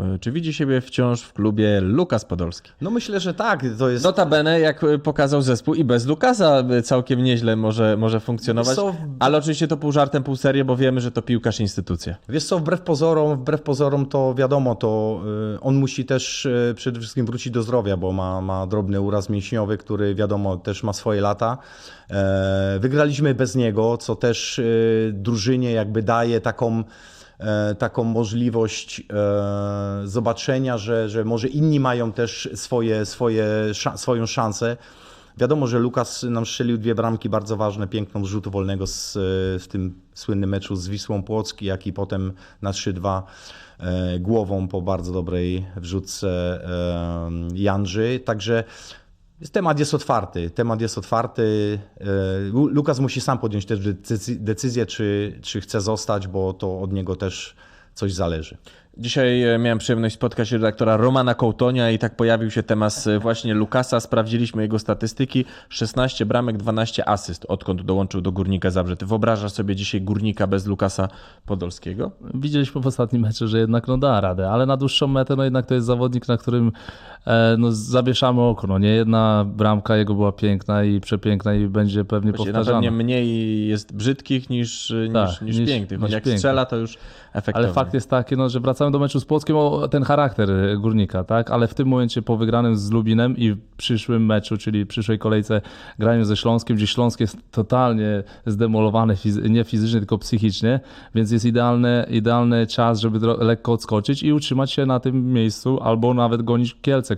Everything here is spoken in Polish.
E, Czy widzi siebie wciąż w klubie Lukas Podolski? No myślę, że tak. To jest Notabene, jak e, pokazał zespół i bez Lukasa e, całkiem nieźle może, może funkcjonować, co, ale oczywiście to pół żartem, pół serio, bo wiemy, że to piłkarz instytucja. Wiesz co, wbrew pozorom, wbrew pozorom to wiadomo, to y, on musi też przede wszystkim wrócić do zdrowia, bo ma, ma drobny uraz mięśniowy, który wiadomo też ma swoje lata. E, wygraliśmy bez niego, co też drużynie jakby daje taką e, taką możliwość e, zobaczenia, że, że może inni mają też swoje, swoje, swoją szansę. Wiadomo, że Lukas nam strzelił dwie bramki bardzo ważne, piękną z wolnego z, w tym słynnym meczu z Wisłą Płocki, jak i potem na 3-2 e, głową po bardzo dobrej wrzutce e, Janży. Także temat jest otwarty. Temat jest otwarty. E, Lu- Lukas musi sam podjąć też decyzję, czy, czy chce zostać, bo to od niego też coś zależy. Dzisiaj e, miałem przyjemność spotkać redaktora Romana Kołtonia i tak pojawił się temat e, właśnie Lukasa. Sprawdziliśmy jego statystyki. 16 bramek, 12 asyst, odkąd dołączył do Górnika Zabrze. Ty wyobrażasz sobie dzisiaj Górnika bez Lukasa Podolskiego? Widzieliśmy w ostatnim meczu, że jednak no da radę, ale na dłuższą metę no jednak to jest zawodnik, na którym e, no, zawieszamy oko. No, nie jedna bramka jego była piękna i przepiękna i będzie pewnie Właściwie na powtarzana. pewnie mniej jest brzydkich niż, niż, Tak, niż, niż- pięknych. Niż jak pięknych. strzela, to już efektownie. Ale fakt jest taki, no, że wracamy do meczu z Płockiem o ten charakter górnika, tak? Ale w tym momencie po wygranym z Lubinem i przyszłym meczu, czyli przyszłej kolejce graniu ze Śląskiem, gdzie Śląsk jest totalnie zdemolowany, nie fizycznie, tylko psychicznie, więc jest idealny, idealny czas, żeby lekko odskoczyć i utrzymać się na tym miejscu albo nawet gonić Kielce.